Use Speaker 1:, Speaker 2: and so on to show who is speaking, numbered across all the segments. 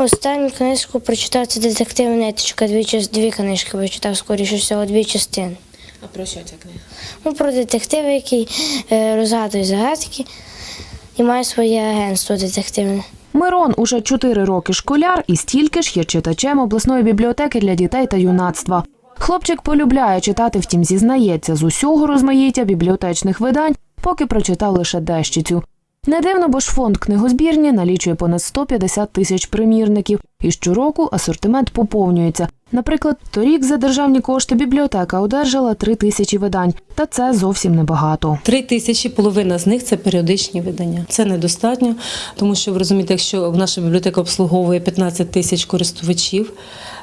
Speaker 1: Останню книжку прочитав це детектив Ниточка. Дві, дві книжки прочитав, скоріше всього, дві частини.
Speaker 2: А про що ця книга?
Speaker 1: Ну, про детектива, який е, розгадує загадки і має своє агентство детективне.
Speaker 3: Мирон уже чотири роки школяр і стільки ж є читачем обласної бібліотеки для дітей та юнацтва. Хлопчик полюбляє читати, втім зізнається з усього розмаїття бібліотечних видань, поки прочитав лише дещицю. Не дивно, бо ж фонд книгозбірні налічує понад 150 тисяч примірників, і щороку асортимент поповнюється. Наприклад, торік за державні кошти бібліотека одержала три тисячі видань, та це зовсім небагато.
Speaker 2: Три тисячі, половина з них це періодичні видання. Це недостатньо, тому що ви розумієте, якщо наша бібліотека обслуговує 15 тисяч користувачів.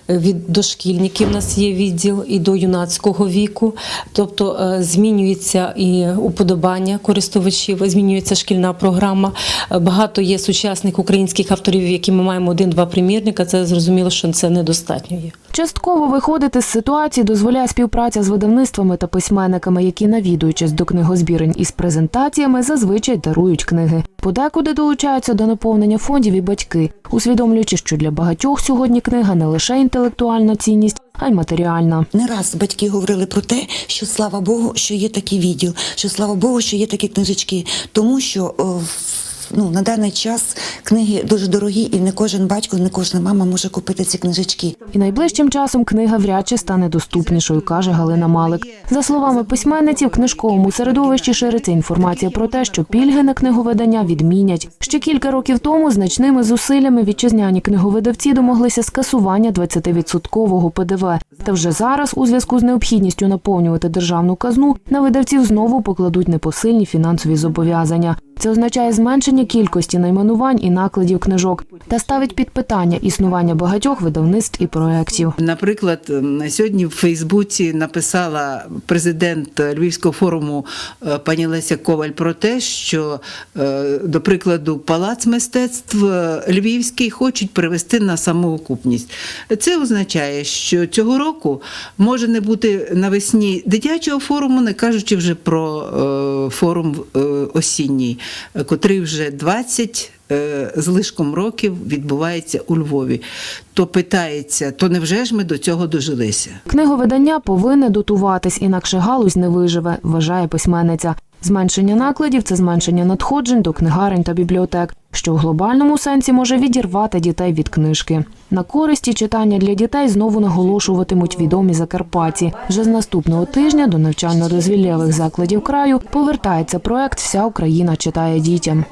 Speaker 2: Від дошкільників у нас є відділ і до юнацького віку, тобто е, змінюється і уподобання користувачів, змінюється шкільна програма. Е, Багато є сучасних українських авторів, які ми маємо один-два примірника. Це зрозуміло, що це недостатньо є.
Speaker 3: Частково виходити з ситуації дозволяє співпраця з видавництвами та письменниками, які, навідуючись до книгозбірень із презентаціями, зазвичай дарують книги. Подекуди долучаються до наповнення фондів і батьки, усвідомлюючи, що для багатьох сьогодні книга не лише інтелектуальна цінність, а й матеріальна.
Speaker 4: Не раз батьки говорили про те, що слава Богу, що є такий відділ, що слава Богу, що є такі книжечки, тому що о, в- ну, на даний час книги дуже дорогі, і не кожен батько, не кожна мама може купити ці книжечки.
Speaker 3: І найближчим часом книга вряд чи стане доступнішою, каже Галина Малик. За словами письменниці, в книжковому середовищі шириться інформація про те, що пільги на книговидання відмінять. Ще кілька років тому значними зусиллями вітчизняні книговидавці домоглися скасування 20-відсоткового ПДВ. Та вже зараз, у зв'язку з необхідністю наповнювати державну казну, на видавців знову покладуть непосильні фінансові зобов'язання. Це означає зменшення кількості найменувань і накладів книжок та ставить під питання існування багатьох видавництв і проєктів.
Speaker 5: Наприклад, на сьогодні в Фейсбуці написала президент Львівського форуму е, пані Леся Коваль про те, що, е, до прикладу, палац мистецтв е, Львівський хочуть привести на самоокупність. Це означає, що цього року може не бути навесні дитячого форуму, не кажучи вже про форум осінній, котрий вже 20 е, з лишком років відбувається у Львові. То питається, то невже ж ми до цього дожилися?
Speaker 3: Книговидання повинне дотуватись, інакше галузь не виживе, вважає письменниця. Зменшення накладів це зменшення надходжень до книгарень та бібліотек, що в глобальному сенсі може відірвати дітей від книжки. На користі читання для дітей знову наголошуватимуть відомі закарпатці. Вже з наступного тижня до навчально-дозвіллєвих закладів краю повертається проект Вся Україна читає дітям.